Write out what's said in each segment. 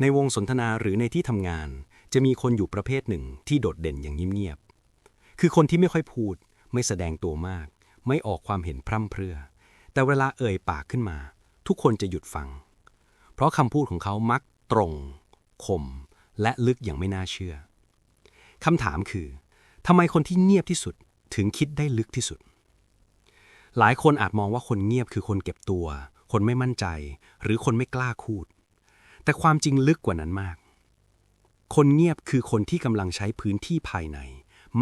ในวงสนทนาหรือในที่ทำงาน จะมีคนอยู่ประเภทหนึ่งที่โดดเด่นอย่างเงียบๆคือคนที่ไม่ค่อยพูด ไม่แสดงตัวมาก ไม่ออกความเห็นพร่ำเพรื่อ แต่เวลาเอ่ยปากขึ้นมา ทุกคนจะหยุดฟัง เพราะคำพูดของเขามักตรงคมและลึกอย่างไม่น่าเชื่อคำถามคือทำไมคนที่เงียบที่สุดถึงคิดได้ลึกที่สุด หลายคนอาจมองว่าคนเงียบคือคนเก็บตัว คนไม่มั่นใจ หรือคนไม่กล้าพูด แต่ความจริงลึกกว่านั้นมาก คนเงียบคือคนที่กำลังใช้พื้นที่ภายใน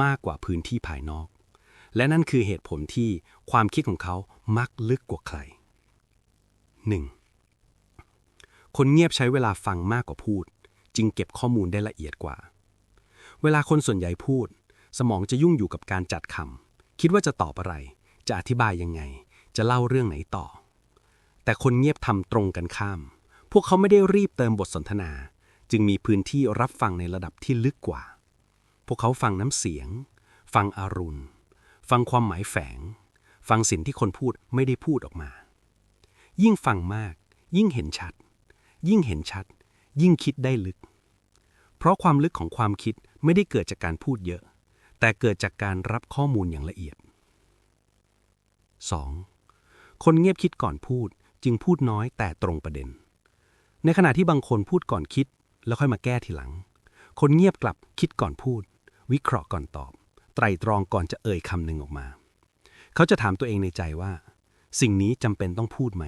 มากกว่าพื้นที่ภายนอก และนั่นคือเหตุผลที่ความคิดของเขามักลึกกว่าใคร 1. คนเงียบใช้เวลาฟังมากกว่าพูด จึงเก็บข้อมูลได้ละเอียดกว่า เวลาคนส่วนใหญ่พูด สมองจะยุ่งอยู่กับการจัดคำคิดว่าจะตอบอะไร จะอธิบายยังไง จะเล่าเรื่องไหนต่อ แต่คนเงียบทำตรงกันข้าม พวกเขาไม่ได้รีบเติมบทสนทนา จึงมีพื้นที่รับฟังในระดับที่ลึกกว่า พวกเขาฟังน้ำเสียง ฟังอารมณ์ฟังความหมายแฝง ฟังสิ่งที่คนพูดไม่ได้พูดออกมา ยิ่งฟังมาก ยิ่งเห็นชัด ยิ่งเห็นชัด ยิ่งคิดได้ลึก เพราะความลึกของความคิดไม่ได้เกิดจากการพูดเยอะ แต่เกิดจากการรับข้อมูลอย่างละเอียด 2. คนเงียบคิดก่อนพูดจึงพูดน้อยแต่ตรงประเด็น ในขณะที่บางคนพูดก่อนคิด แล้วค่อยมาแก้ทีหลัง คนเงียบกลับคิดก่อนพูด วิเคราะห์ก่อนตอบ ไตรตรองก่อนจะเอ่ยคำหนึ่งออกมา เขาจะถามตัวเองในใจว่า สิ่งนี้จำเป็นต้องพูดไหม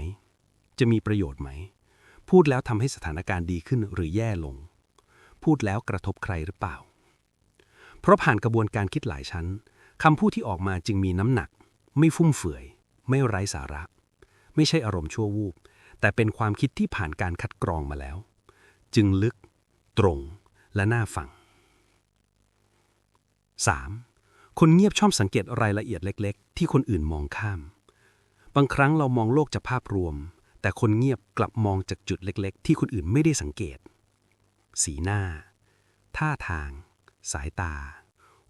จะมีประโยชน์ไหม พูดแล้วทำให้สถานการณ์ดีขึ้นหรือแย่ลง พูดแล้วกระทบใครหรือเปล่า เพราะผ่านกระบวนการคิดหลายชั้นคำพูดที่ออกมาจึงมีน้ำหนัก ไม่ฟุ่มเฟือย ไม่ไร้สาระ ไม่ใช่อารมณ์ชั่ววูบ แต่เป็นความคิดที่ผ่านการคัดกรองมาแล้ว จึงลึก ตรง และน่าฟัง 3. คนเงียบชอบสังเกตรายละเอียดเล็ก ๆ ที่คนอื่นมองข้าม บางครั้งเรามองโลกจากภาพรวม แต่คนเงียบกลับมองจากจุดเล็ก ๆ ที่คนอื่นไม่ได้สังเกต สีหน้า ท่าทาง สายตา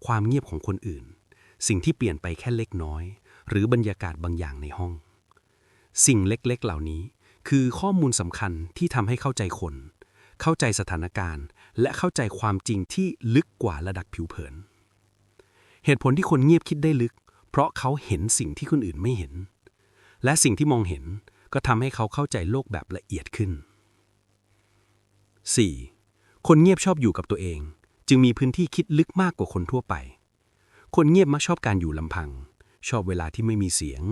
ความเงียบของคนอื่น สิ่งที่เปลี่ยนไปแค่เล็กน้อย หรือบรรยากาศบางอย่างในห้อง สิ่งเล็ก ๆ เหล่านี้ คือข้อมูลสำคัญที่ทำให้เข้าใจคน เข้าใจสถานการณ์ และเข้าใจความจริงที่ลึกกว่าระดับผิวเผิน เหตุผลที่คนเงียบคิดได้ลึก เพราะเขาเห็นสิ่งที่คนอื่นไม่เห็น และสิ่งที่มองเห็นก็ทำให้เขาเข้าใจโลกแบบละเอียดขึ้น 4. คนเงียบชอบอยู่กับตัวเอง จึงมีพื้นที่คิดลึกมากกว่าคนทั่วไป คนเงียบมักชอบการอยู่ลำพัง ชอบเวลาที่ไม่มีเสียง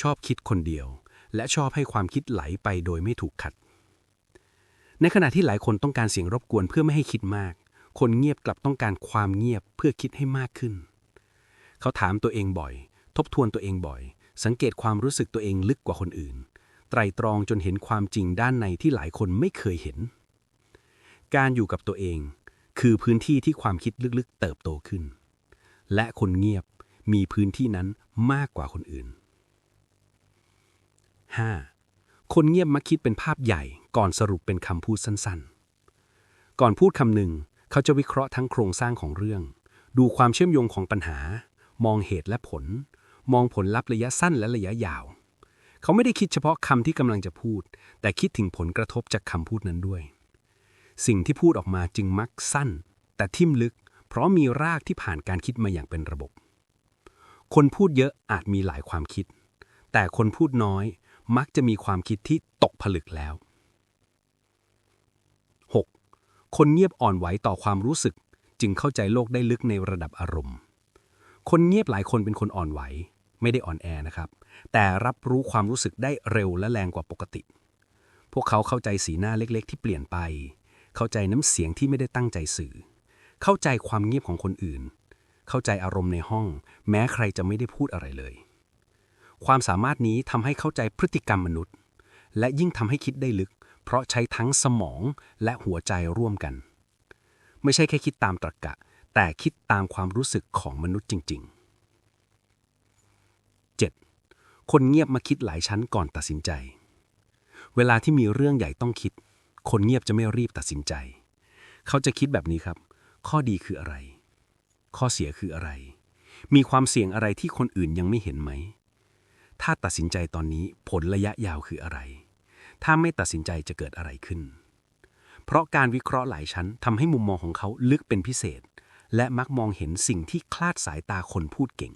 ชอบคิดคนเดียว และชอบให้ความคิดไหลไปโดยไม่ถูกขัด ในขณะที่หลายคนต้องการเสียงรบกวนเพื่อไม่ให้คิดมาก คนเงียบกลับต้องการความเงียบเพื่อคิดให้มากขึ้น เขาถามตัวเองบ่อย ทบทวนตัวเองบ่อย สังเกตความรู้สึกตัวเองลึกกว่าคนอื่น ไตรตรองจนเห็นความจริงด้านในที่หลายคนไม่เคยเห็น การอยู่กับตัวเอง คือพื้นที่ที่ความคิดลึกๆ เติบโตขึ้น และคนเงียบมีพื้นที่นั้นมากกว่าคนอื่น 5. คนเงียบมักคิดเป็นภาพใหญ่ก่อนสรุปเป็นคำพูดสั้นๆ ก่อนพูดคำหนึ่ง เขาจะวิเคราะห์ทั้งโครงสร้างของเรื่อง ดูความเชื่อมโยงของปัญหา มองเหตุและผล มองผลลัพธ์ระยะสั้นและระยะยาว เขาไม่ได้คิดเฉพาะคำที่กำลังจะพูด แต่คิดถึงผลกระทบจากคำพูดนั้นด้วย สิ่งที่พูดออกมาจึงมักสั้น แต่ทิ่มลึก เพราะมีรากที่ผ่านการคิดมาอย่างเป็นระบบ คนพูดเยอะอาจมีหลายความคิด แต่คนพูดน้อย มักจะมีความคิดที่ตกผลึกแล้ว 6. คนเงียบอ่อนไหวต่อความรู้สึก จึงเข้าใจโลกได้ลึกในระดับอารมณ์ คนเงียบหลายคนเป็นคนอ่อนไหว ไม่ได้อ่อนแอนะครับ แต่รับรู้ความรู้สึกได้เร็วและแรงกว่าปกติ พวกเขาเข้าใจสีหน้าเล็กๆ ที่เปลี่ยนไป เข้าใจน้ำเสียงที่ไม่ได้ตั้งใจสื่อ เข้าใจความเงียบของคนอื่น เข้าใจอารมณ์ในห้อง แม้ใครจะไม่ได้พูดอะไรเลย ความสามารถนี้ทำให้เข้าใจพฤติกรรมมนุษย์ และยิ่งทำให้คิดได้ลึก เพราะใช้ทั้งสมองและหัวใจร่วมกัน ไม่ใช่แค่คิดตามตรรกะ แต่คิดตามความรู้สึกของมนุษย์จริง ๆ 7. คนเงียบมาคิดหลายชั้นก่อนตัดสินใจ เวลาที่มีเรื่องใหญ่ต้องคิด คนเงียบจะไม่รีบตัดสินใจ เขาจะคิดแบบนี้ครับ ข้อดีคืออะไร ข้อเสียคืออะไรมีความเสี่ยงอะไรที่คนอื่นยังไม่เห็นไหม ถ้าตัดสินใจตอนนี้ผลระยะยาวคืออะไร ถ้าไม่ตัดสินใจจะเกิดอะไรขึ้น เพราะการวิเคราะห์หลายชั้นทำให้มุมมองของเขาลึกเป็นพิเศษ และมักมองเห็นสิ่งที่คลาดสายตาคนพูดเก่ง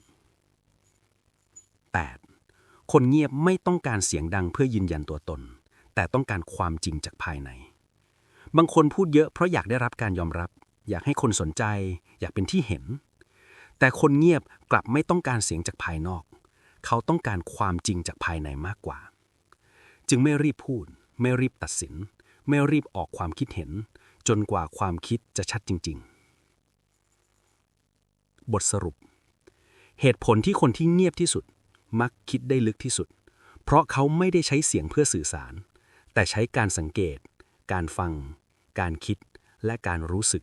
8. คนเงียบไม่ต้องการเสียงดังเพื่อยืนยันตัวตน แต่ต้องการความจริงจากภายใน บางคนพูดเยอะเพราะอยากได้รับการยอมรับ อยากให้คนสนใจ อยากเป็นที่เห็น แต่คนเงียบกลับไม่ต้องการเสียงจากภายนอก เขาต้องการความจริงจากภายในมากกว่า จึงไม่รีบพูด ไม่รีบตัดสิน ไม่รีบออกความคิดเห็น จนกว่าความคิดจะชัดจริง ๆ บทสรุป เหตุผลที่คนที่เงียบที่สุด มักคิดได้ลึกที่สุด เพราะเขาไม่ได้ใช้เสียงเพื่อสื่อสาร แต่ใช้การสังเกต การฟัง การคิดและการรู้สึก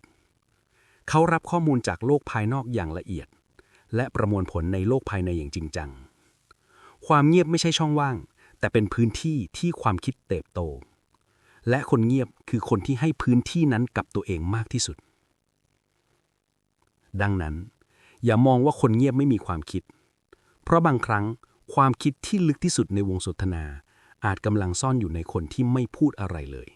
เขารับข้อมูลจากโลกภายนอกอย่างละเอียด และประมวลผลในโลกภายในอย่างจริงจัง ความเงียบไม่ใช่ช่องว่าง แต่เป็นพื้นที่ที่ความคิดเติบโต และคนเงียบคือคนที่ให้พื้นที่นั้นกับตัวเองมากที่สุด ดังนั้น อย่ามองว่าคนเงียบไม่มีความคิด เพราะบางครั้งความคิดที่ลึกที่สุดในวงสนทนา อาจกำลังซ่อนอยู่ในคนที่ไม่พูดอะไรเลย